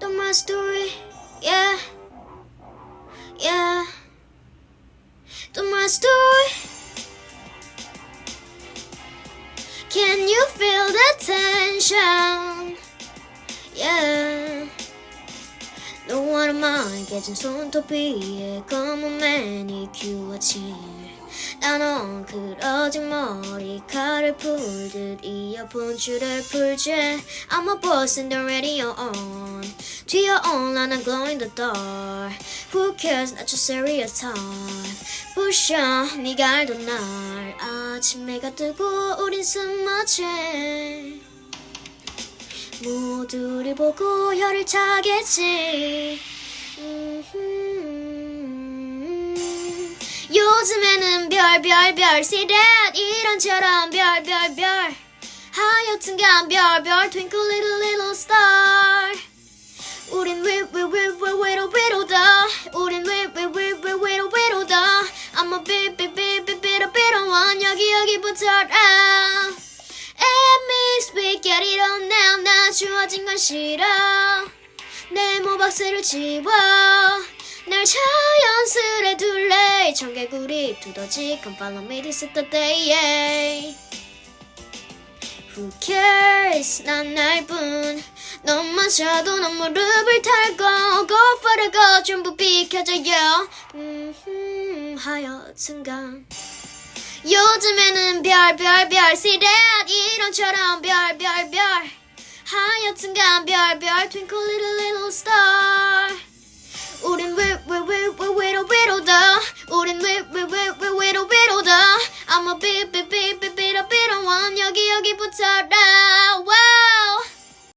to my story. Yeah, yeah, to my story. Can you feel the tension? Yeah. No one of mine getting so to be a common man, EQ a cheer. 나는 그러지 머리카락을 풀듯 이어폰 줄을 풀지 I'ma bustin' the radio on 뒤에 올라난 glow in the dark Who cares not your serious time on 네가 알던 날 아침 해가 뜨고 우린 스마치 모두를 보고 혀를 차겠지 요즘에는 별 별별 see that 이런처럼 별 별 별 하여튼간 별 별 twinkle little little star 우린 왜왜왜왜 외로 외로다 우린 왜왜왜왜 외로 외로다 I'm a bit bit bit bit bit bit on 여기 여기 붙어라 It makes me get it on now 나 주어진 건 싫어 내 모박스를 지워 날 자연스레 둘래 청개구리 두더지 Come follow me this is the day yeah. Who cares 난 날뿐 너만 쳐도 넌 무릎을 탈거 Go for the go 전부 비켜줘요 음 하여튼간 요즘에는 별별별 that 이런처럼 별별별 하여튼간 별별 twinkle little little star I'm a bit bit bit bit bit bit one 여기 여기 붙어라